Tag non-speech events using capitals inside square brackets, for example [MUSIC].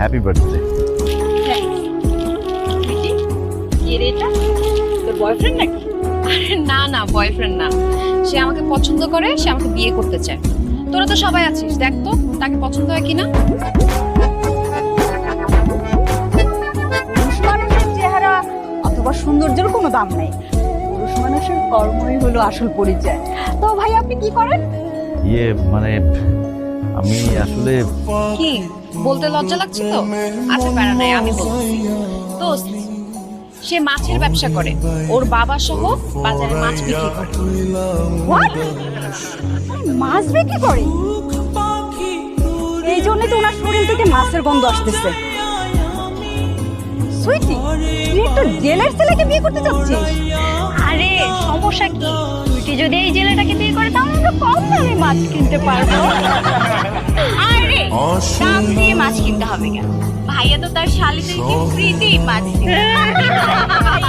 Happy birthday boyfriend নাকি? আরে না না বয়ফ্রেন্ড না। সে আমাকে পছন্দ করে সে আমাকে বিয়ে করতে চায়। তোরা তো সবাই আছিস দেখ তো তাকে পছন্দ হয় কিনা। পুরুষ মানুষের চেহারা অথবা সৌন্দর্যের কোনো দাম নেই। পুরুষ মানুষের কর্মই হলো আসল পরিচয়। তো ভাই আপনি কি করেন? ইয়ে মানে আমি আসলে কি? বলতে লজ্জা লাগছে তো? আচ্ছা প্যারা নাই আমি বলছি। দোস্ত, সে মাছের ব্যবসা করে। ওর বাবা সহ বাজারে মাছ বিক্রি করে। মাছ বিক্রি করে? এই জন্য তো ওনার শরীর থেকে মাছের গন্ধ আসতেছে। সুইটি, তুই একটু জেলের ছেলেকে বিয়ে করতে চাচ্ছিস? আরে, সমস্যা কি? তুই যদি এই জেলেটাকে বিয়ে করে, তাহলে আমরা কম দামে মাছ কিনতে পারব। মাছ কিনতে হবে কেন? ভাইয়া তো তার শালিদেরকে ফ্রিতেই মাছ দিবে [LAUGHS]